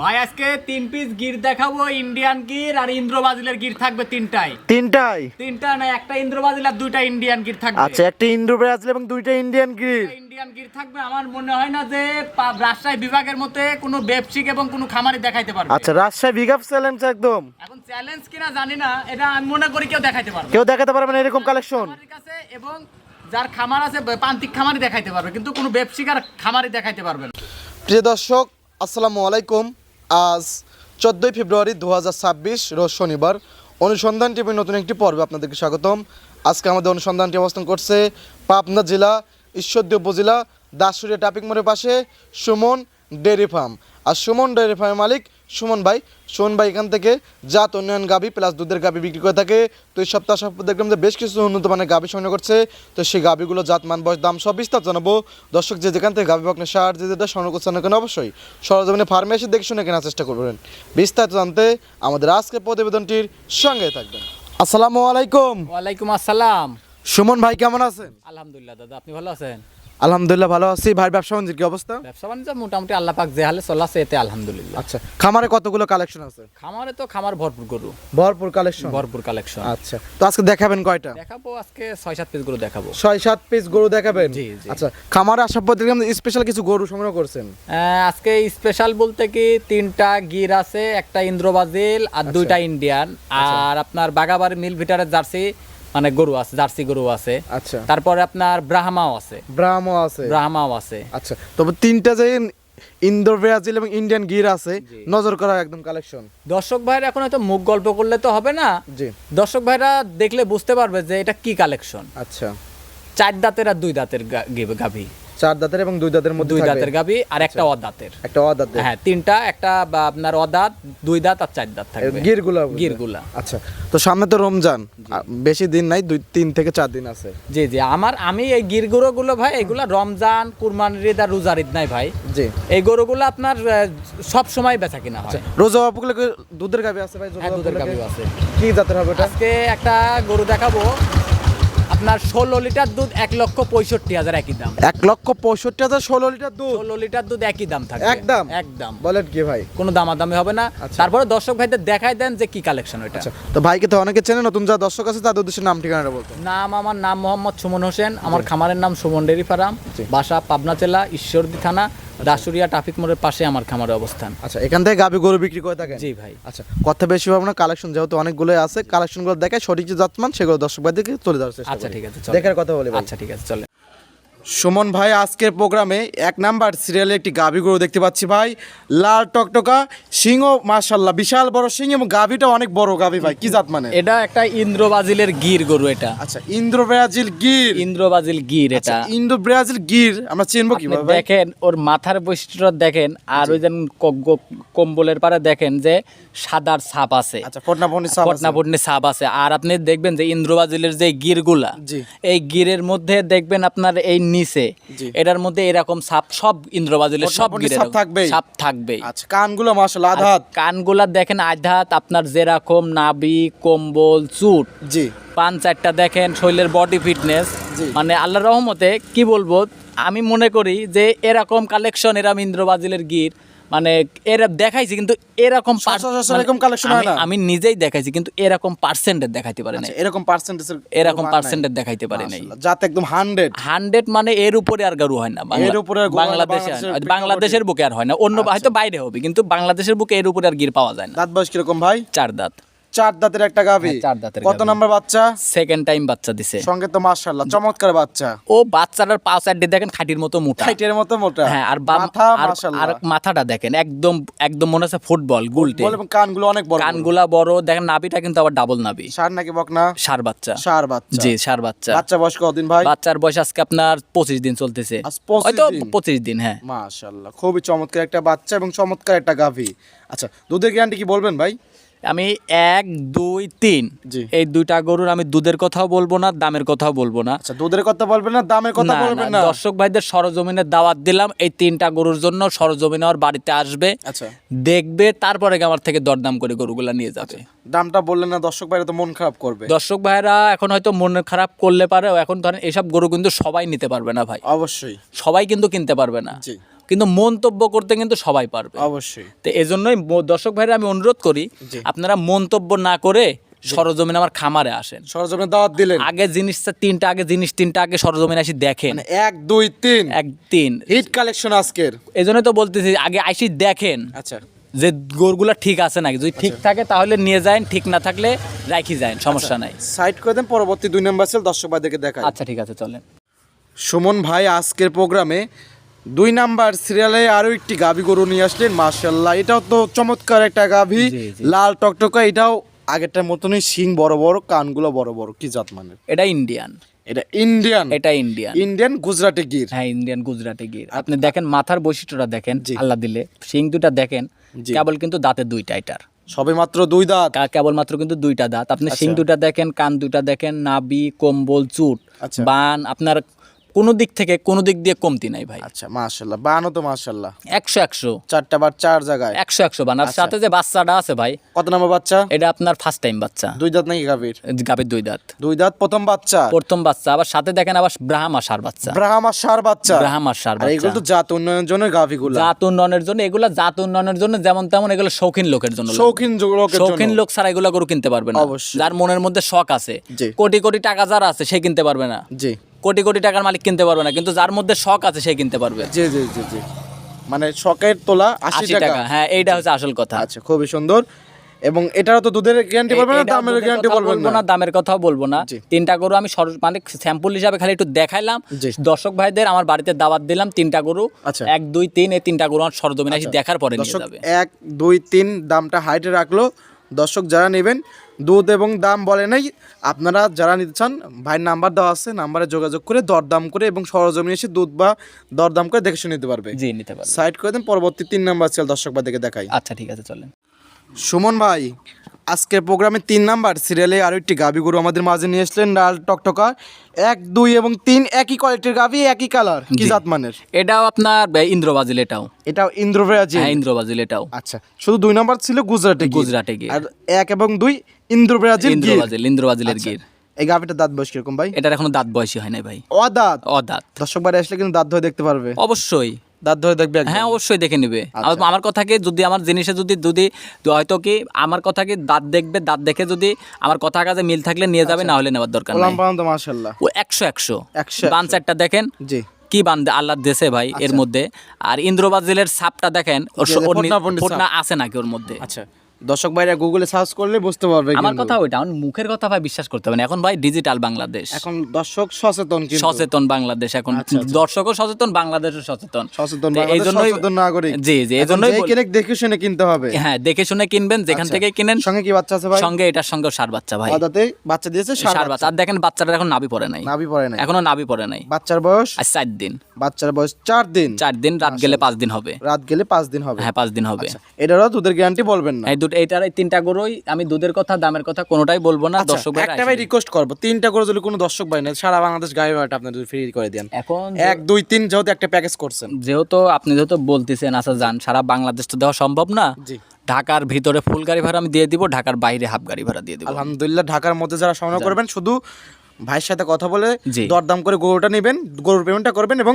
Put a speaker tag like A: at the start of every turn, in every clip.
A: ভাই আজকে তিন পিস গির দেখাবো ইন্ডিয়ান গির আর ইন্দ্র বাজিলের গির থাকবে তিনটাই।
B: তিনটাই?
A: তিনটা না একটা ইন্দ্র বাজিল আর দুইটা ইন্ডিয়ান গির থাকবে।
B: আচ্ছা একটা ইন্ডো ব্রাজিল এবং দুইটা ইন্ডিয়ান গির।
A: ইন্ডিয়ান গির থাকবে। আমার মনে হয় না যে রাজশাহী বিভাগের মতে কোনো ব্যবসায়িক এবং কোনো খামারি দেখাইতে পারবে।
B: আচ্ছা রাজশাহী বিগ আপ চ্যালেঞ্জ একদম।
A: এখন চ্যালেঞ্জ কিনা জানি না এটা আমি মনে করি কেউ দেখাইতে পারবে।
B: কেউ দেখাতে পারবে না এরকম কালেকশন
A: কাছে এবং যার খামার আছে প্রান্তিক খামারি দেখাইতে পারবে কিন্তু কোনো ব্যবসায়িক আর খামারি দেখাইতে পারবে না।
C: প্রিয় দর্শক আসসালামু আলাইকুম। আজ চোদ্দোই ফেব্রুয়ারি দু রোজ শনিবার। অনুসন্ধান টিভির নতুন একটি পর্বে আপনাদেরকে স্বাগতম। আজকে আমাদের অনুসন্ধানটি অবস্থান করছে পাবনা জেলা, ঈশ্বরদী উপজেলা দাসুরিয়া ট্রাফিক মোড়ের পাশে সুমন ডেয়ারি ফার্ম। আর সুমন ডেয়ারি ফার্মের মালিক সুমন ভাই। সুমন ভাই এখান থেকে জাত উন্নয়ন গাবি প্লাস দুধের গাবি বিক্রি করে থাকে। তো এই সপ্তাহ সপ্তাহ দেখলাম যে বেশ কিছু উন্নত মানের গাবি সংগ্রহ করছে। তো সেই গাবিগুলো জাত মান বয়স দাম সব বিস্তার জানাব। দর্শক যে যেখান থেকে গাবি বকনে সার যে যেটা সংগ্রহ করছে না কেন অবশ্যই সরজমিনে ফার্মে এসে দেখে শুনে কেনার চেষ্টা করবেন। বিস্তারিত জানতে আমাদের আজকের প্রতিবেদনটির সঙ্গে থাকবেন। আসসালামু আলাইকুম।
A: ওয়ালাইকুম আসসালাম।
C: সুমন ভাই কেমন আছেন?
A: আলহামদুলিল্লাহ দাদা আপনি ভালো আছেন?
C: আলহামদুলিল্লাহ ভালো আছি। ভাই ব্যবসা বাণিজ্যের কি অবস্থা?
A: ব্যবসা বাণিজ্য মোটামুটি আল্লাহ পাক যে হালে চলাছে এতে আলহামদুলিল্লাহ।
C: আচ্ছা খামারে কতগুলো কালেকশন আছে?
A: খামারে তো খামার ভরপুর গরু।
C: ভরপুর কালেকশন
A: ভরপুর কালেকশন
C: আচ্ছা তো আজকে দেখাবেন কয়টা?
A: দেখাবো আজকে ছয় সাত পিস গরু দেখাবো।
C: ছয় সাত পিস গরু দেখাবেন?
A: জি, জি।
C: আচ্ছা খামারে আসার পর দেখলাম স্পেশাল কিছু গরু সংগ্রহ করছেন।
A: আজকে স্পেশাল বলতে কি তিনটা গির আছে একটা ইন্দ্রবাজিল আর দুইটা ইন্ডিয়ান। আর আপনার বাগাবাড়ি মিল ভিটারের জার্সি মানে গরু আছে জার্সি গরু আছে।
C: আচ্ছা।
A: তারপরে আপনার ব্রাহ্মাও আছে।
C: ব্রাহ্মাও আছে?
A: ব্রাহ্মাও আছে।
C: আচ্ছা তবে তিনটা যে ইন্দোর ব্রাজিল এবং ইন্ডিয়ান গির আছে নজর করা একদম কালেকশন।
A: দর্শক ভাইরা এখন হয়তো মুখ গল্প করলে তো হবে না।
C: জি।
A: দর্শক ভাইরা দেখলে বুঝতে পারবে যে এটা কি কালেকশন।
C: আচ্ছা।
A: চার দাঁতের আর দুই দাঁতের গাভী।
C: চার দাঁতের এবং দুই দাঁতের মধ্যে
A: দুই দাঁতের গাভী আর একটা অদাঁতের।
C: একটা অদাঁত
A: হ্যাঁ তিনটা একটা আপনার অদাঁত দুই দাঁত আর চার দাঁত থাকবে।
C: গিরগুলা
A: গিরগুলা।
C: আচ্ছা তো সামনে তো রমজান। বেশি দিন নাই দুই তিন থেকে চার দিন আছে।
A: জি জি আমার আমি এই গির গরুগুলো ভাই এগুলা রমজান কুরবানির ঈদ আর রোজার ঈদ নাই ভাই।
C: জি।
A: এই গরুগুলো আপনার সব সময় বেচা কিনা হয়।
C: রোজা বাপুগুলো দুধের গাবি আছে ভাই?
A: হ্যাঁ দুধের? গাভী? আছে।
C: কি জাতের হবে
A: আজকে একটা গরু দেখাবো। আপনার ষোলো লিটার দুধ এক লক্ষ পঁয়ষট্টি হাজার একই দাম।
C: এক লক্ষ পঁয়ষট্টি হাজার ষোলো লিটার দুধ?
A: ষোলো লিটার দুধ একই দাম থাকবে।
C: একদম?
A: একদম।
C: বলেন কি ভাই?
A: কোনো দামাদামি হবে না।
C: আচ্ছা।
A: তারপরে দর্শক ভাইদের দেখাই দেন যে কি কালেকশন ওইটা।
C: আচ্ছা। তো ভাইকে তো অনেকে চেনে নতুন যা দর্শক আছে তাদের উদ্দেশ্যে নাম ঠিকানাটা বলতেন।
A: নাম আমার নাম মোহাম্মদ সুমন হোসেন। আমার খামারের নাম সুমন ডেরি ফার্ম। বাসা পাবনা জেলা ঈশ্বরদী থানা। দাসুরিয়া ট্রাফিক মোড়ের পাশে আমার খামারের অবস্থান।
C: আচ্ছা এখান থেকে গাবি গরু বিক্রি করে থাকেন?
A: জি ভাই।
C: আচ্ছা কথা বেশি হবে না কালেকশন যেহেতু অনেকগুলোই আছে কালেকশনগুলো দেখে সঠিক যে জাতমান সেগুলো দর্শক দিকে চলে যাওয়ার চেষ্টা
A: আচ্ছা ঠিক আছে
C: দেখার কথা বলি
A: আচ্ছা ঠিক আছে চলে
C: সুমন ভাই আজকের প্রোগ্রামে এক নাম্বার সিরিয়ালে একটি গাভি গরু দেখতে পাচ্ছি ভাই। লাল টকটকা সিংহ মাশাল্লাহ বিশাল বড় সিং এবং গাভিটা অনেক বড় গাভি ভাই কি জাত মানে?
A: এটা একটা ইন্দ্রবাজিলের গির গরু এটা।
C: আচ্ছা Indo Brazil Gir.
A: Indo Brazil Gir
C: আচ্ছা
A: এটা।
C: ইন্দ্র ব্রাজিল গির আমরা চিনবো কীভাবে ভাই?
A: দেখেন ওর মাথার বৈশিষ্ট্য দেখেন আর ওই যেন কম্বলের পারে দেখেন যে সাদার ছাপ আছে।
C: আচ্ছা পটনা পটনি সাপ আছে।
A: পটনা ছাপ আছে। আর আপনি দেখবেন যে ইন্দ্রবাজিলের যে গিরগুলা। এই গিরের মধ্যে দেখবেন আপনার এই নিচে এটার মধ্যে এরকম সাপ সব ইন্দ্রবাজুলের সব
C: থাকবে
A: সাপ থাকবে
C: আচ্ছা কানগুলো মাশাল্লাহ আধাত
A: কানগুলা দেখেন আধাত আপনার যেরকম নাবি কম্বল চুট।
C: জি।
A: পান চারটা দেখেন শরীরের বডি ফিটনেস মানে আল্লাহ রহমতে কি বলব আমি মনে করি যে এরকম কালেকশন এরকম ইন্দ্রবাজিলের গির মানে এরা দেখাইছি কিন্তু এরকম মানে
C: এরকম কালেকশন হয় না?
A: আমি নিজেই দেখাইছি কিন্তু এরকম পার্সেন্টের দেখাইতে পারে নাই।
C: আচ্ছা এরকম পার্সেন্টেজ
A: এরকম পার্সেন্টেজ দেখাইতে পারে নাই।
C: যাতে একদম হান্ড্রেড
A: হান্ড্রেড মানে এর উপরে আর গরু হয় না
C: এর উপরে না,
A: বাংলাদেশে
C: বাংলাদেশের
A: বুকে আর হয় না অন্য হয়তো বাইরে হবে কিন্তু বাংলাদেশের বুকে এর উপরে আর গির পাওয়া যায় না।
C: দাঁত বয়স কীরকম ভাই?
A: চার দাঁত।
C: চার দাঁতের একটা গাভি।
A: হ্যাঁ, চার দাঁতের
C: কত। নাম্বার বাচ্চা?
A: সেকেন্ড টাইম বাচ্চা দিছে।
C: সঙ্গে তো মাশাআল্লাহ চমৎকার বাচ্চা।
A: ও বাচ্চাটার পা সাইডে দেখেন খাটির মতো মোটা।
C: হাইটের মতো মোটা।
A: হ্যাঁ আর
C: মাথা
A: আর- আর মাথাটা দেখেন একদম একদম মনে হচ্ছে ফুটবল গুলটে।
C: বল কানগুলো অনেক বড়
A: কানগুলা বড় দেখেন নাভিটা কিন্তু আবার ডাবল নাভি।
C: সার নাকি বকনা?
A: সার বাচ্চা।
C: সার বাচ্চা।
A: জি সার বাচ্চা।
C: বাচ্চা বয়স কতদিন ভাই?
A: বাচ্চার বয়স আজকে আপনার পঁচিশ দিন চলতেছে।
C: আজ 25 দিন?
A: পঁচিশ দিন হ্যাঁ।
C: মাশাআল্লাহ খুবই চমৎকার একটা বাচ্চা এবং চমৎকার একটা গাভি। আচ্ছা দুধের গ্যারান্টি কি বলবেন ভাই?
A: আমি এক দুই তিন। এই দুইটা গরুর আমি দুধের কথাও বলব না দামের কথাও বলব না।
C: আচ্ছা দুধের কথা বলবেন না দামের কথা
A: না,
C: বলবেন
A: না, দর্শক ভাইদের সরজমিনের দাওয়াত দিলাম এই তিনটা গরুর জন্য সরজমিনে আমার বাড়িতে আসবে।
C: আচ্ছা।
A: দেখবে তারপরে আমার থেকে দরদাম করে গরুগুলা নিয়ে যাবে।
C: দামটা বললেন না দর্শক ভাইরা তো মন খারাপ করবে।
A: দর্শক ভাইরা এখন হয়তো মন খারাপ করলে পারে এখন ধরেন এসব গরু কিন্তু সবাই নিতে পারবে না ভাই।
C: অবশ্যই।
A: সবাই কিন্তু কিনতে পারবে না।
C: জি।
A: কিন্তু মন্তব্য করতে কিন্তু সবাই পারবে।
C: অবশ্যই।
A: তো এই জন্যই দর্শক ভাইরা আমি অনুরোধ করি আপনারা মন্তব্য না করে সরজমিন আমার খামারে আসেন।
C: সরজমিনে দাওয়াত দিলেন।
A: আগে জিনিসটা তিনটা আগে জিনিস তিনটা আগে সরজমিন আসি দেখেন।
C: মানে এক দুই তিন।
A: এক তিন।
C: হিট কালেকশন আজকের।
A: এই জন্যই তো বলতেছি আগে আইসি দেখেন
C: আচ্ছা।
A: যে গোরগুলা ঠিক আছে নাকি। যদি ঠিক থাকে তাহলে নিয়ে যায় ঠিক না থাকলে রাখি যায় সমস্যা নাই।
C: সাইড করে দেন পরবর্তী দুই নাম্বার সেল দর্শক ভাইদেরকে দেখায়
A: আচ্ছা ঠিক আছে চলেন।
C: সুমন ভাই আজকের প্রোগ্রামে দুই নাম্বার সিরিয়ালে আরও একটি গাভী গরু নিয়ে আসলেন মার্শাল্লাহ এটাও তো চমৎকার একটা গাভী। লাল টকটকা এটাও আগেরটার মতনই শিং বড় বড় কানগুলো বড় বড়। কি জাত মানের?
A: এটা ইন্ডিয়ান
C: এটা ইন্ডিয়ান
A: এটা ইন্ডিয়ান
C: ইন্ডিয়ান গুজরাটি গির।
A: হ্যাঁ ইন্ডিয়ান গুজরাটি গির। আপনি দেখেন মাথার বৈশিষ্ট্যটা দেখেন। আল্লাহ দিলে। শিং দুটা দেখেন কেবল কিন্তু দাঁতের দুইটা এটার।
C: সবে মাত্র দুই দাঁত।
A: কা- কেবলমাত্র কিন্তু দুইটা দাঁত। আপনি শিং
C: আচ্ছা।
A: দুটা দেখেন কান দুটা দেখেন নাবি কম্বল চুট
C: আচ্ছা।
A: বান আপনার কোনো দিক থেকে কোনো দিক দিয়ে কমতি নাই ভাই।
C: আচ্ছা মাশাল্লাহ বানো তো মাশাল্লাহ
A: একশো একশো।
C: চারটা বার চার জায়গায়।
A: একশো একশো বান। আর
C: আচ্ছা।
A: সাথে যে বাচ্চাটা আছে ভাই
C: কত নম্বর বাচ্চা?
A: এটা আপনার ফার্স্ট টাইম বাচ্চা।
C: দুই দাঁত নাকি গাভীর?
A: গাবের দুই দাঁত।
C: দুই দাঁত প্রথম বাচ্চা?
A: প্রথম বাচ্চা। আবার সাথে দেখেন আবার ব্রাহ্মা সার বাচ্চা।
C: ব্রাহ্মা সার বাচ্চা?
A: ব্রাহ্মা সার
C: আর এগুলো তো জাত উন্নয়নের জন্য গাভীগুলো।
A: জাত উন্নয়নের জন্য এগুলা জাত উন্নয়নের জন্য যেমন তেমন এগুলো শৌখিন লোকের জন্য।
C: শৌখিন লোকের জন্য।
A: শৌখিন লোক ছাড়া এগুলো গরু কিনতে পারবে না।
C: অবশ্যই।
A: যার মনের মধ্যে শখ আছে। কোটি কোটি টাকা যার আছে সে কিনতে পারবে না।
C: জি।
A: কোটি কোটি টাকার মালিক কিনতে পারবে না কিন্তু যার মধ্যে শখ আছে সে কিনতে পারবে।
C: জি জি জি জি। মানে শখের তোলা আশি টাকা
A: হ্যাঁ এইটা হচ্ছে আসল কথা।
C: আচ্ছা খুবই সুন্দর। এবং এটারও তো দুধের গ্যারান্টি বলবেন না দামের গ্যারান্টি বলবেন
A: বলব
C: না?
A: দামের কথাও বলব না। তিনটা গরু আমি মানে স্যাম্পল হিসাবে খালি একটু দেখাইলাম। দর্শক ভাইদের আমার বাড়িতে দাওয়াত দিলাম তিনটা গরু।
C: আচ্ছা।
A: এক দুই তিন এই তিনটা গরু আমার সরজমিন আসি দেখার পরে নিয়ে যাবে।
C: এক দুই তিন দামটা হাইটে রাখল। দর্শক যারা নেবেন দুধ এবং দাম বলে নাই। আপনারা যারা নিতে চান ভাইয়ের নাম্বার দেওয়া আছে নাম্বারে যোগাযোগ করে দরদাম করে এবং সরজমিনে এসে দুধ বা দরদাম করে দেখে শুনে নিতে পারবে।
A: জি নিতে পারবে।
C: সাইড করে দেন পরবর্তী তিন নাম্বার সেল দর্শক বা দেখে দেখাই।
A: আচ্ছা ঠিক আছে চলেন।
C: সুমন ভাই আজকের প্রোগ্রামে তিন নাম্বার সিরিয়ালে আরও একটি গাভি গরু আমাদের মাঝে নিয়ে এসলেন লাল টকটকা। এক দুই এবং তিন একই কোয়ালিটির গাভি একই কালার কি জাত মানের
A: এটাও আপনার ইন্দ্রবাজিল এটাও।
C: এটা ইন্দ্রভ্রাজি
A: হ্যাঁ ইন্দ্রবাজিল এটাও।
C: আচ্ছা শুধু দুই নাম্বার ছিল গুজরাটে
A: গুজরাটে গির।
C: আর এক এবং দুই আচ্ছা।
A: গির।
C: এই গাভিটার দাঁত বয়স কীরকম ভাই?
A: এটার এখনও দাঁত বয়সী হয় নাই ভাই।
C: অদাঁত?
A: অদাঁত।
C: দর্শক বাড়ি আসলে কিন্তু দাঁত ধরে দেখতে পারবে।
A: অবশ্যই।
C: দাঁত ধরে দেখবে
A: হ্যাঁ অবশ্যই দেখে নেবে।
C: আচ্ছা।
A: আমার- কথাকে যদি আমার জিনিসে যদি যদি হয়তো কি আমার কথাকে দাঁত দেখবে দাঁত দেখে যদি আমার কথা কাজে মিল থাকলে নিয়ে যাবে না হলে নেওয়ার দরকার নেই।
C: পালাম
A: ও একশো একশো।
C: একশো,
A: বান চারটা দেখেন।
C: জি।
A: কি বান আল্লাহ দেশে ভাই এর
C: আচ্ছা।
A: মধ্যে। আর ইন্দ্রবাজিলের সাপটা দেখেন ওর আছে নাকি ওর মধ্যে?
C: আচ্ছা। দর্শক ভাইরা গুগলে সার্চ করলে বুঝতে পারবে
A: আমার কথা ওইটা আমার মুখের কথা ভাই বিশ্বাস করতে হবে না। এখন ভাই ডিজিটাল বাংলাদেশ
C: এখন দর্শক সচেতন কিন্তু।
A: সচেতন বাংলাদেশ এখন।
C: আচ্ছা, আচ্ছা।
A: দর্শকও সচেতন বাংলাদেশও সচেতন।
C: সচেতন
A: এই জন্যই
C: সচেতন নাগরিক।
A: জি জি এই জন্যই
C: দেখে শুনে কিনতে হবে।
A: হ্যাঁ দেখে শুনে কিনবেন যেখান
C: আচ্ছা।
A: থেকে কিনেন।
C: সঙ্গে কি বাচ্চা আছে ভাই?
A: সঙ্গে এটার সঙ্গে সার বাচ্চা ভাই।
C: আদাতে বাচ্চা দিয়েছে সার
A: বাচ্চা। আর দেখেন বাচ্চাটার এখন নাভি পড়ে নাই।
C: নাভি পড়ে নাই।
A: এখনও নাভি পড়ে নাই।
C: বাচ্চার বয়স?
A: আর চার দিন।
C: বাচ্চার বয়স চার দিন।
A: চার দিন রাত গেলে পাঁচ দিন হবে।
C: রাত গেলে পাঁচ দিন হবে।
A: হ্যাঁ পাঁচ দিন হবে।
C: এটারও দুধের গ্যারান্টি বলবেন না।
A: এই দুটো এইটার এই তিনটা গরুই আমি দুধের কথা দামের কথা কোনোটাই বলব না
C: আচ্ছা,
A: দর্শক ভাই
C: একটা ভাই রিকোয়েস্ট করব। তিনটা গরু যদি কোনো দর্শক ভাই না সারা বাংলাদেশ গায়ে ভাড়াটা আপনি যদি ফ্রি করে দেন।
A: এখন
C: এক দুই তিন যেহেতু একটা প্যাকেজ করছেন।
A: যেহেতু আপনি যেহেতু বলতেছেন আচ্ছা যান সারা বাংলাদেশ তো দেওয়া সম্ভব না।
C: জি।
A: ঢাকার ভিতরে ফুল গাড়ি ভাড়া আমি দিয়ে দিব ঢাকার বাইরে হাফ গাড়ি ভাড়া দিয়ে দিব।
C: আলহামদুলিল্লাহ ঢাকার মধ্যে যারা সংগ্রহ করবেন শুধু ভাইয়ের সাথে কথা বলে। দরদাম করে গরুটা নেবেন গরুর পেমেন্টটা করবেন এবং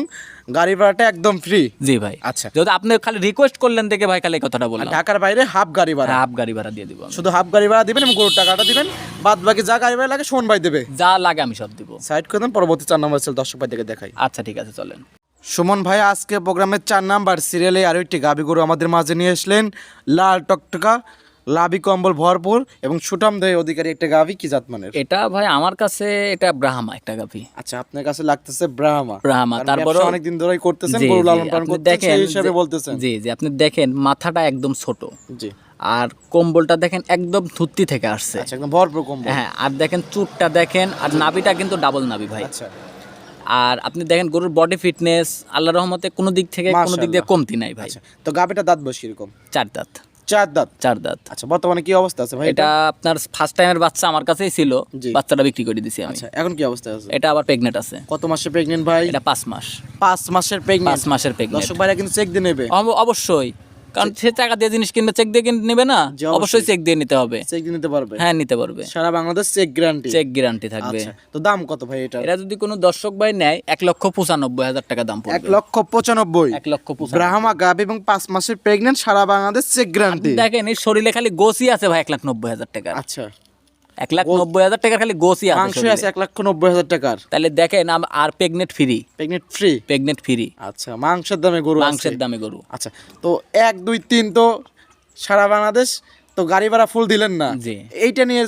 C: গাড়ি ভাড়াটা একদম ফ্রি
A: জি ভাই।
C: আচ্ছা।
A: যেহেতু আপনি খালি রিকোয়েস্ট করলেন দেখে ভাই খালি কথাটা বললাম।
C: ঢাকার বাইরে হাফ গাড়ি ভাড়া।
A: হাফ গাড়ি ভাড়া দিয়ে দিব
C: শুধু হাফ গাড়ি ভাড়া দিবেন এবং গরুর টাকাটা দিবেন। বাদ বাকি যা গাড়ি ভাড়া লাগে শোন ভাই দেবে।
A: যা লাগে আমি সব দিব।
C: সাইড করে দেন পরবর্তী চার নম্বর সেল দর্শক ভাই থেকে দেখাই।
A: আচ্ছা ঠিক আছে চলেন।
C: সুমন ভাই আজকে প্রোগ্রামের চার নাম্বার সিরিয়ালে আরও একটি গাবি গরু আমাদের মাঝে নিয়ে আসলেন লাল টকটকা। লাভি কম্বল ভরপুর এবং সুটাম দেহ অধিকারী একটা গাভি কি জাত মানের
A: এটা ভাই আমার কাছে এটা ব্রাহ্মা একটা গাভি।
C: আচ্ছা আপনার কাছে লাগতেছে ব্রাহ্মা।
A: ব্রাহ্মা তারপরে
C: অনেক দিন ধরেই করতেছেন গরু লালন পালন করতেছেন সেই হিসাবে বলতেছেন।
A: জি জি আপনি দেখেন মাথাটা একদম ছোট।
C: জি।
A: আর কম্বলটা দেখেন একদম থুত্তি থেকে আসছে।
C: আচ্ছা একদম ভরপুর কম্বল।
A: হ্যাঁ আর দেখেন চুটটা দেখেন আর নাভিটা কিন্তু ডাবল নাভি ভাই।
C: আচ্ছা।
A: আর আপনি দেখেন গরুর বডি ফিটনেস আল্লাহ রহমতে কোনো দিক থেকে কোনো দিক দিয়ে কমতি নাই ভাই।
C: আচ্ছা তো গাভিটা দাঁত বসে কীরকম?
A: চার দাঁত।
C: চার দাঁত?
A: চার দাঁত।
C: আচ্ছা বর্তমানে কি অবস্থা আছে ভাই
A: এটা আপনার ফার্স্ট টাইমের বাচ্চা আমার কাছেই ছিল। বাচ্চাটা বিক্রি করে দিয়েছি আমি।
C: আচ্ছা এখন কি অবস্থা আছে?
A: এটা আবার প্রেগনেন্ট আছে।
C: কত মাসে প্রেগনেন্ট ভাই?
A: এটা পাঁচ মাস।
C: পাঁচ মাসের প্রেগনেন্ট
A: পাঁচ মাসের প্রেগনেন্ট
C: দর্শক ভাইরা কিন্তু চেক দিয়ে নেবে।
A: অবশ্যই। কারণ সে টাকা দিয়ে জিনিস কিনবে চেক দিয়ে কিনে নেবে না?
C: অবশ্যই।
A: চেক দিয়ে নিতে হবে।
C: চেক দিয়ে নিতে পারবে।
A: হ্যাঁ নিতে পারবে।
C: সারা Bangladesh check guarantee
A: check guarantee থাকবে।
C: আচ্ছা তো দাম কত ভাই এটা
A: এটা যদি কোনো দর্শক ভাই নেয় এক লক্ষ পঁচানব্বই হাজার টাকা দাম
C: এক
A: পড়বে
C: লক্ষ পঁচানব্বই।
A: এক লক্ষ
C: ব্রাহ্মা গাব এবং পাঁচ মাসের প্রেগনেন্ট সারা বাংলাদেশ চেক গ্যারান্টি
A: দেখেন এই শরীরে খালি গোসি আছে ভাই এক লাখ নব্বই হাজার টাকা।
C: আচ্ছা।
A: এক লাখ নব্বই হাজার টাকার খালি গোসি আছে
C: মাংস আছে এক লক্ষ নব্বই হাজার টাকার।
A: তাহলে দেখেন আর pregnant free
C: pregnant free
A: pregnant free
C: আচ্ছা মাংসের দামে গরু
A: মাংসের দামে গরু।
C: আচ্ছা তো এক দুই তিন তো সারা বাংলাদেশ তো গাড়ি ভাড়া ফুল দিলেন না।
A: জি।
C: এইটা নিয়ে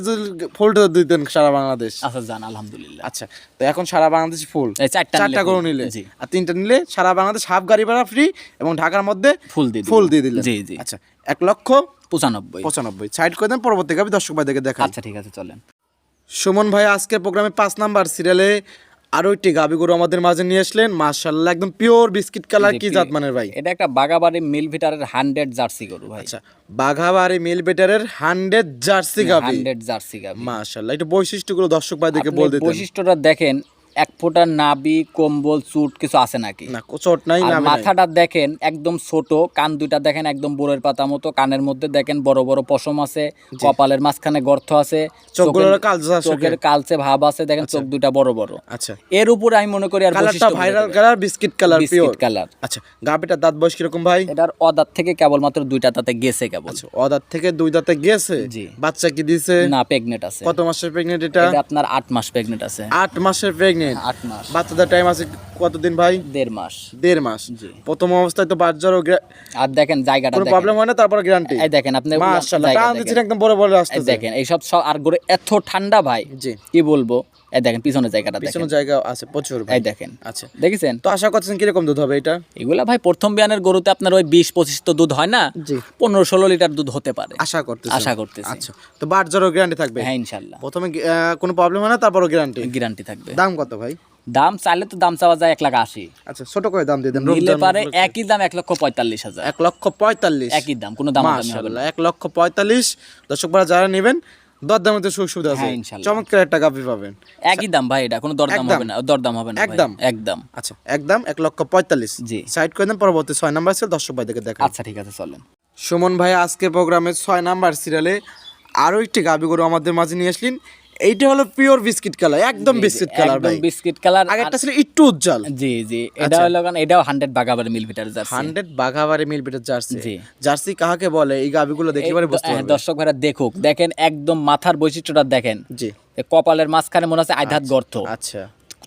C: ফুলটা দিতেন সারা বাংলাদেশ।
A: আচ্ছা জান আলহামদুলিল্লাহ।
C: আচ্ছা তো এখন সারা বাংলাদেশ ফুল
A: চারটা।
C: গরু নিলে।
A: জি।
C: আর তিনটা নিলে সারা বাংলাদেশ হাফ গাড়ি ভাড়া ফ্রি এবং ঢাকার মধ্যে
A: ফুল দিয়ে।
C: ফুল দিয়ে দিলেন।
A: জি, জি।
C: আচ্ছা এক লক্ষ
A: পঁচানব্বই।
C: পঁচানব্বই। সাইড করে দেন পরবর্তী গাবি দর্শক ভাইদেরকে দেখান
A: আচ্ছা ঠিক আছে চলেন।
C: সুমন ভাই আজকের প্রোগ্রামে পাঁচ নাম্বার সিরিয়ালে আরও একটি গাবি গরু আমাদের মাঝে নিয়ে আসলেন। মাশাল্লাহ একদম পিওর বিস্কিট কালার কি জাত মানের ভাই?
A: এটা একটা বাগাবাড়ি মিল ভিটারের হান্ড্রেড জার্সি গরু ভাই।
C: আচ্ছা বাঘাবাড়ি মিল বেটারের হান্ড্রেড জার্সি গাবি।
A: হান্ড্রেড জার্সি গাবি।
C: মাশাল্লাহ একটু বৈশিষ্ট্যগুলো দর্শক ভাই
A: আপনি
C: বল দিতেন।
A: বৈশিষ্ট্যটা দেখেন এক ফোঁটা নাবি কম্বল চুট কিছু আছে নাকি?
C: না চোট নাই
A: আর মাথাটা দেখেন একদম ছোট কান দুইটা দেখেন একদম বোরের পাতা মতো কানের মধ্যে দেখেন বড় বড় পশম আছে কপালের মাঝখানে গর্ত আছে চোখের-
C: কালচে
A: ভাব আছে দেখেন চোখ দুইটা বড় বড়।
C: আচ্ছা।
A: এর উপরে আমি মনে করি আর
C: কালারটা viral colour biscuit colour.
A: Biscuit colour.
C: আচ্ছা গাবিটার দাঁত বয়স কীরকম ভাই?
A: এটার অদাত থেকে কেবলমাত্র দুইটা দাঁতে গেছে কেবল।
C: আচ্ছা ও থেকে দুই দাঁতে গেছে?
A: জি।
C: বাচ্চা কি দিছে?
A: না প্রেগনেন্ট আছে।
C: কত মাসের প্রেগনেন্ট এটা?
A: আপনার আট মাস প্রেগনেন্ট আছে।
C: আট মাসের প্রেগনেন্ট
A: আট মাস।
C: বাচ্চাদের টাইম আছে কতদিন ভাই?
A: দেড় মাস।
C: দেড় মাস। প্রথম অবস্থায় তো বাচ্চার
A: আর দেখেন জায়গাটা
C: কোনো প্রবলেম হয় না? তারপরে গ্যারান্টি
A: এই দেখেন আপনি
C: মাশাআল্লাহ
A: জায়গা
C: টান দিচ্ছেন একদম বড় বড় আসছে
A: দেখেন এই সব আর গরে এত ঠান্ডা ভাই
C: জি।
A: কি বলব? এই দেখেন পিছনের জায়গাটা দেখেন।
C: পিছনে জায়গা আছে প্রচুর
A: এই দেখেন।
C: আচ্ছা।
A: দেখেছেন?
C: তো আশা করছেন কীরকম দুধ হবে এটা?
A: এগুলা ভাই প্রথম বিয়ানের গরুতে আপনার ওই বিশ পঁচিশ তো দুধ হয় না? পনেরো ষোলো লিটার দুধ হতে পারে।
C: আশা করতেছি
A: আশা করতেছি।
C: আচ্ছা। তো বাচ্চারও গ্যারান্টি থাকবে?
A: হ্যাঁ ইনশাল্লাহ
C: প্রথমে কোনো প্রবলেম হয় না তারপরও গ্যারান্টি
A: গ্যারান্টি থাকবে।
C: দাম কত ভাই?
A: দাম চাইলে তো দাম চাওয়া যায় এক লাখ আশি।
C: আচ্ছা ছোট করে দাম দিয়ে দেন।
A: নিলে পারে একই দাম এক লক্ষ পঁয়তাল্লিশ হাজার।
C: এক লক্ষ পঁয়তাল্লিশ।
A: একই দাম কোনো দাম হবে না।
C: এক লক্ষ পঁয়তাল্লিশ। দর্শক যারা নেবেন দরদাম তো সুযোগ সুবিধা আছে।
A: হ্যাঁ,
C: চমৎকার একটা গাভি পাবেন।
A: একই দাম ভাই এটা কোনো দরদাম হবে না। দরদাম হবে না
C: একদম?
A: একদম।
C: আচ্ছা। একদম এক লক্ষ পঁয়তাল্লিশ।
A: জি।
C: সাইড করে দেন পরবর্তী ছয় নাম্বার সিরিয়াল দর্শক ভাইদেরকে দেখা
A: আচ্ছা ঠিক আছে চলেন।
C: সুমন ভাই আজকে প্রোগ্রামে ছয় নাম্বার সিরিয়ালে আরও একটি গাবি গরু আমাদের মাঝে নিয়ে আসলেন। এইটা হলো পিওর বিস্কিট কালার একদম বিস্কিট কালার
A: একদম
C: ভাই।
A: Biscuit colour.
C: আগেরটা ছিল একটু উজ্জ্বল।
A: জি জি এটা হলো কারণ এটাও হান্ড্রেড বাগাবাড়ি মিল ভিটার জার্সি।
C: হান্ড্রেড বাঘাবাড়ি মিল বিটার জার্সি।
A: জি।
C: জার্সি কাকে বলে? এই গাবিগুলো দেখে পরে বুঝতে
A: হ্যাঁ,
C: পারবে।
A: দর্শক ভাইরা দেখুক। দেখেন একদম মাথার বৈশিষ্ট্যটা দেখেন।
C: জি।
A: কপালের মাঝখানে মনে আছে আইধাত গর্ত।
C: আচ্ছা।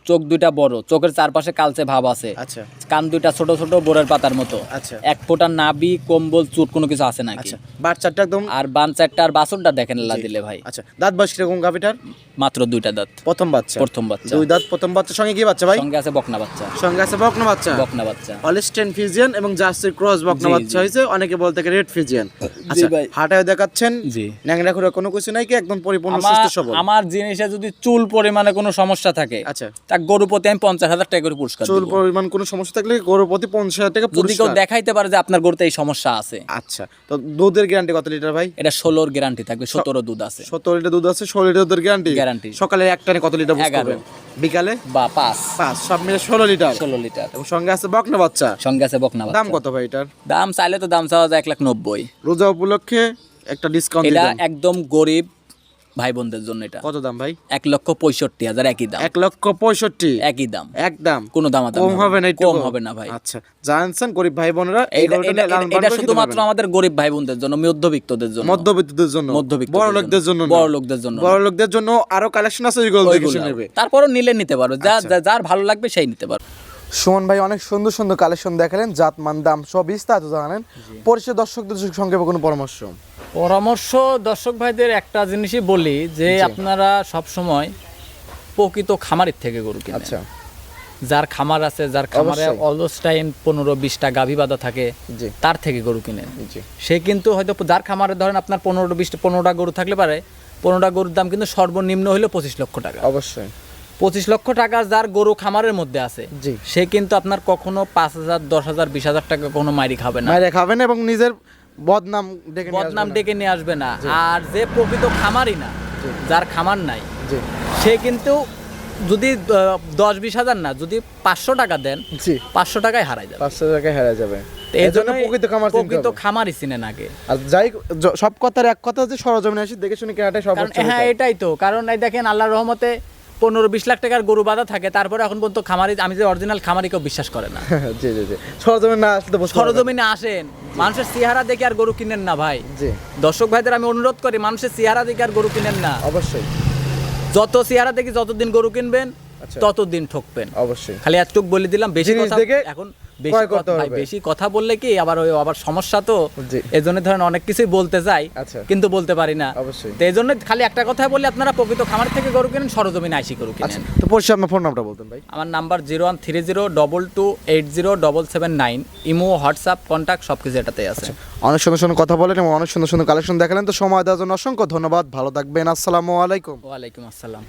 A: চোখ দুইটা বড় চোখের চারপাশে কালচে ভাব আছে।
C: আচ্ছা।
A: কান দুইটা ছোট ছোট বোরের পাতার মতো।
C: আচ্ছা।
A: এক ফোঁটা নাবি কম্বল চুট কোনো কিছু আছে নাকি?
C: আচ্ছা। বাচ্চাটা একদম?
A: আর বান চারটা আর বাসনটা দেখেন আল্লাহ দিলে ভাই।
C: আচ্ছা। দাঁত বয়স কীরকম গাভিটার?
A: মাত্র দুইটা দাঁত।
C: প্রথম বাচ্চা।
A: প্রথম বাচ্চা।
C: দুই দাঁত প্রথম বাচ্চার সঙ্গে কি বাচ্চা ভাই?
A: সঙ্গে আছে বকনা বাচ্চা।
C: সঙ্গে আছে বকনা বাচ্চা?
A: বকনা বাচ্চা।
C: অলিস্টেন ফিজিয়ান এবং জার্সির ক্রস বকনা বাচ্চা
A: জি।
C: হয়েছে। অনেকে বলতে রেড ফিজিয়ান আচ্ছা
A: ভাই।
C: হাটায় দেখাচ্ছেন।
A: জি।
C: ন্যাংরা খুঁড়া কোনো কিছু নাই কি? একদম পরিপূর্ণ
A: আমার
C: সুস্থ সবল।
A: আমার জিনিসে যদি চুল পরিমাণে কোনো সমস্যা থাকে
C: আচ্ছা।
A: তা গরু প্রতি আমি পঞ্চাশ হাজার টাকা করে পুরস্কার
C: চুল পরিমাণ কোনো সমস্যা থাকলে গরুর প্রতি পঞ্চাশ হাজার টাকা
A: যদি কেউ দেখাইতে পারে যে আপনার গরুতে এই সমস্যা আছে।
C: আচ্ছা তো দুধের গ্যারান্টি কত লিটার ভাই?
A: এটা ষোলোর গ্যারান্টি থাকবে সতেরো দুধ আছে।
C: সত্তর লিটার দুধ আছে ষোলো লিটার দুধের গ্যারান্টি
A: Guarantee।
C: সকালে এক টানে কত লিটার
A: এগারো।
C: বিকালে?
A: বা পাঁচ।
C: পাঁচ সব মিলে ষোলো লিটার
A: ষোলো লিটার
C: এবং সঙ্গে আছে বকনা বাচ্চা।
A: সঙ্গে আছে বকনা
C: দাম কত ভাই এটার?
A: দাম চাইলে তো দাম চাওয়া যায় এক লাখ নব্বই।
C: রোজা উপলক্ষে একটা ডিসকাউন্ট
A: এটা একদম গরিব ভাই বোনদের জন্য এটা।
C: কত দাম ভাই?
A: এক লক্ষ পঁয়ষট্টি হাজার একই দাম।
C: এক লক্ষ পঁয়ষট্টি?
A: একই দাম।
C: একদম
A: কোনো দাম
C: কম হবে না
A: কম হবে না ভাই।
C: আচ্ছা জানছেন গরিব ভাই বোনেরা
A: এটা- শুধুমাত্র আমাদের গরিব ভাই বোনদের জন্য মধ্যবিত্তদের জন্য।
C: মধ্যবিত্তদের জন্য।
A: মধ্যবিত্তদের
C: বড় লোকদের জন্য না।
A: বড় লোকদের জন্য।
C: বড় লোকদের জন্য আরও কালেকশন আছে ওইগুলো নেবে।
A: তারপরও নিলে নিতে পারো। যা
C: আচ্ছা।
A: যা- যার ভালো লাগবে সেই নিতে পারো।
C: সুমন ভাই অনেক সুন্দর সুন্দর কালেকশন দেখালেন। জাত মান দাম সব বিস্তারিত জানালেন। পরিচয় দর্শকদের সঙ্গে কোনো পরামর্শ?
A: পরামর্শ দর্শক ভাইদের একটা জিনিসই বলি যে আপনারা সব সময় প্রকৃত খামারের থেকে গরু কিনেন।
C: আচ্ছা।
A: যার খামার আছে যার খামারে অলস টাইম পনেরো বিশটা গাভী বাঁধা থাকে তার থেকে গরু কিনেন।
C: জি।
A: সে কিন্তু হয়তো যার খামারে ধরেন আপনার পনেরো বিশটা পনেরোটা গরু থাকলে পারে পনেরোটা গরুর দাম কিন্তু সর্বনিম্ন হলো পঁচিশ লক্ষ টাকা।
C: অবশ্যই।
A: পঁচিশ লক্ষ টাকা যার গরু খামারের মধ্যে আছে সে কিন্তু আপনার কখনো পাঁচ হাজার দশ হাজার বিশ হাজার টাকা কোনো মাইরি খাবে না।
C: মায়েরা খাবেন এবং নিজের বদনাম ডেকে
A: বদনাম ডেকে নিয়ে আসবে না। আর যে প্রকৃত খামারই না যার খামার নাই সে কিন্তু যদি দশ বিশ হাজার না যদি পাঁচশো টাকা দেন পাঁচশো টাকায় হারাই যাবে।
C: পাঁচশো টাকায় হেরা যাবে।
A: তো এই জন্য
C: প্রকৃত খামার
A: প্রকৃত। খামারই চিনেন আগে
C: আর যাই সব কথার এক কথা যে সরজমিনে আসি দেখে শুনে কেনাটাই সর্বোচ্চ
A: হ্যাঁ এটাই তো। কারণ এই দেখেন আল্লাহর রহমতে পনেরো বিশ লাখ টাকার গরু বাঁধা থাকে তারপরে এখন পর্যন্ত খামারি আমি যে অরিজিনাল খামারি কেউ বিশ্বাস করে না।
C: জি জি জি। সরজমিনে না আসলে।
A: সরজমিনে আসেন। মানুষের চেহারা দেখে আর গরু কিনেন না ভাই।
C: জি।
A: দর্শক ভাইদের আমি অনুরোধ করি মানুষের চেহারা দেখে আর গরু কিনেন না।
C: অবশ্যই।
A: যত চেহারা দেখি যতদিন গরু কিনবেন
C: আচ্ছা।
A: ততদিন ঠকবেন।
C: অবশ্যই।
A: খালি এতটুক বলে দিলাম বেশি কথা এখন বেশি কথা বেশি কথা বললে কি আবার ওই আবার সমস্যা তো? এই জন্য ধরেন অনেক কিছুই বলতে যাই
C: আচ্ছা।
A: কিন্তু বলতে পারি না।
C: অবশ্যই।
A: তো এই জন্য খালি একটা কথা আপনারা প্রকৃত খামার থেকে গরু কিনেন সরজমিনে আইসি গরু
C: আচ্ছা
A: কিনেন
C: তো পরিষ্কার আপনার ফোন নাম্বারটা বলতেন ভাই।
A: আমার number zero one three zero double two eight zero double seven nine imo WhatsApp contact সব কিছু এটাতে আছে
C: অনেক সুন্দর সুন্দর কথা বলেন এবং অনেক সুন্দর সুন্দর কালেকশন দেখালেন। তো সময় দেওয়ার জন্য অসংখ্য ধন্যবাদ। ভালো থাকবেন। আসসালামু আলাইকুম।
A: ওয়ালাইকুম আসসালাম।